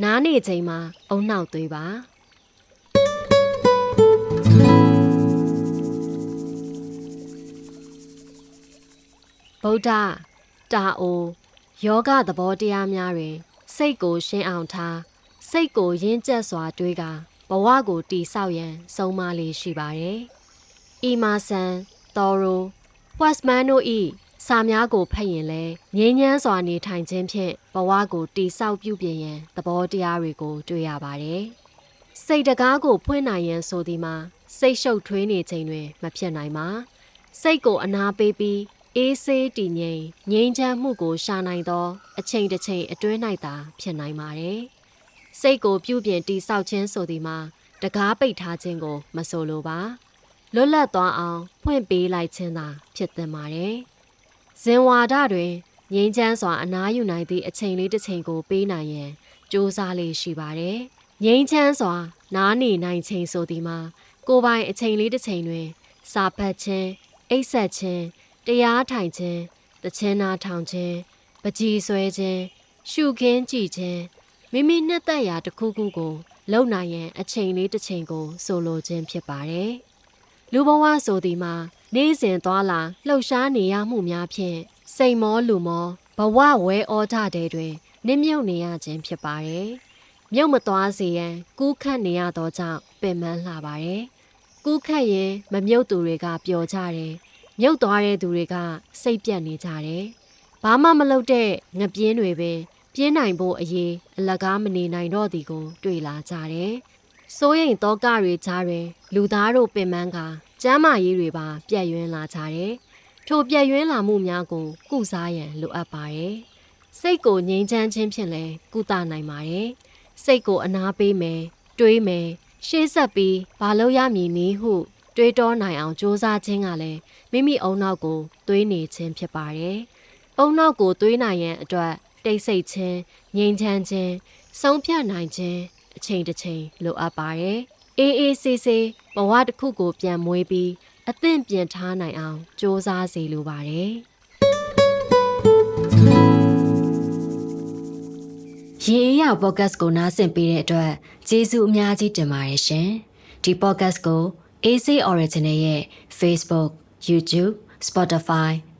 နားနေချိန်မှာအုံနှောက်သွေးပါဗုဒ္ဓတာအိုယောဂသဘောတရားများတွင် စိတ်ကိုရှင်းအောင်ထားစိတ်ကိုရင်းကျက်စွာတွေးကာဘဝကိုတည်ဆောက်ရန် ဆုံးမလေးရှိပါတယ်။အီမာဆန်တော်ရိုဝက်စမန်တို့ဤ စာများကိုဖတ်ရင်လဲငြိမ်းချမ်းစွာနေထိုင်ခြင်းဖြင့်ဘဝကိုတည်ဆောက်ပြုပြင်ရန်သဘောတရားတွေကိုတွေ့ရပါတယ်။စိတ်တကားကိုဖွင့်နိုင်ရန်ဆိုသည်မှာစိတ်ရှုပ်ထွေးနေချိန်တွင် မဖြစ်နိုင်ပါ။စိတ်ကိုအနာပေးပြီးအေးဆေးတည်ငြိမ်ငြိမ်းချမ်းမှုကိုရှာနိုင်သော အချိန်တစ်ချိန်အတွင်း၌သာဖြစ်နိုင်ပါတယ်။စိတ်ကိုပြုပြင်တည်ဆောက်ခြင်းဆိုသည်မှာတကားပိတ်ထားခြင်းကို မဆိုလိုပါ။လွတ်လပ်သွားအောင်ဖွင့်ပေးလိုက်ခြင်းသာဖြစ်သင့်ပါတယ်။ ဇင်ဝါဒတွင်ငြိမ်းချမ်းစွာအနားယူနိုင်သည့်အချိန်လေးတစ်ချိန်ကိုပေးနိုင်ရန်စ조사လေးရှိပါတယ်။ငြိမ်းချမ်းစွာ နားနေနိုင်ချိန်ဆိုသည်မှာကိုယ်ပိုင်အချိန်လေးတစ်ချိန်တွင် စာဖတ်ခြင်းအိပ်ဆက်ခြင်းတရားထိုင်ခြင်းတခြင်းနာထောင်ခြင်းပကြီးဆွဲခြင်းရှုခင်းကြည့်ခြင်းမိမိနှစ်သက်ရာတစ်ခုခုကိုလုံနိုင်ရန်အချိန်လေးတစ်ချိန်ကို ဆိုလိုခြင်းဖြစ်ပါတယ်။လူဘဝဆိုသည်မှာ နေ့စဉ်သွားလာလှုပ်ရှားနေရမှုများဖြင့်စိတ်မောလူမောဘဝဝဲဩဒတဲ့တွင်နစ်မြုပ်နေရခြင်းဖြစ်ပါတယ်။မြုပ်မသွားစေရန်ကူးခတ်နေရသောကြောင့်ပင်ပန်းလှပါတယ်။ကူးခတ်ရင်မမြုပ်သူတွေကပျော်ကြတယ်။မြုပ်သွားတဲ့သူတွေကစိတ်ပြတ်နေကြတယ်။ဘာမှမလုပ်တဲ့ငပြင်းတွေပင်ပြင်းနိုင်ဖို့အရေးအလကားမနေနိုင်တော့သည်ကို တွေ့လာကြတယ်။စိုးရိမ်သောကတွေကြားတွင်လူသားတို့ပင်ပန်းက ကျမ်းမာရေးတွေပါ ပြည့်ယွင်းလာကြတယ်။ထိုပြည့်ယွင်းလာမှုများကို ကုစားရန်လိုအပ်ပါတယ်။စိတ်ကိုငြိမ်းချမ်းခြင်းဖြင့်လည်းကုသနိုင်ပါတယ်။စိတ်ကိုအနာပေးမယ်၊တွေးမယ်၊ရှေ့ဆက်ပြီးဘာလို့ရမည်နည်းဟု တွေးတောနိုင်အောင်စ조사ခြင်းကလည်းမိမိအုံနောက်ကိုသွေးနေခြင်းဖြစ်ပါတယ်။အုံနောက်ကိုသွေးနိုင်ရန်အတွက်တိတ်ဆိတ်ခြင်းငြိမ်းချမ်းခြင်းဆုံးဖြတ်နိုင်ခြင်းအချိန်တစ်ချိန်လိုအပ်ပါတယ်။ အေးအေးဆေးဆေးဘဝတစ်ခုကိုပြန်မွေးပြီးအသင့်ပြင်ထားနိုင်အောင်စ조사စေလိုပါတယ်။ရေအေးရပေါ့ကတ်ကိုနားဆင်ပေးတဲ့အတွက်ကျေးဇူးအများကြီးတင်ပါတယ်ရှင်။ဒီပေါ့ကတ်ကို AC Original ရဲ့ Facebook, YouTube, Spotify,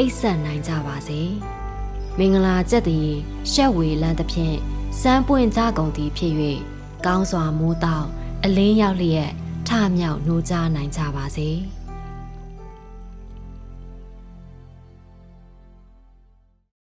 အိပ်ဆက်နိုင်ကြပါစေမင်္ဂလာကြက်သည်ရှက်ဝေလန်းသဖြင့်စမ်းပွင့်ကြကုန်သည်ဖြစ်၍ကောင်းစွာမိုးတောက်အလင်းရောက်လျက်ထမြောက်နှိုးကြနိုင်ကြပါစေ။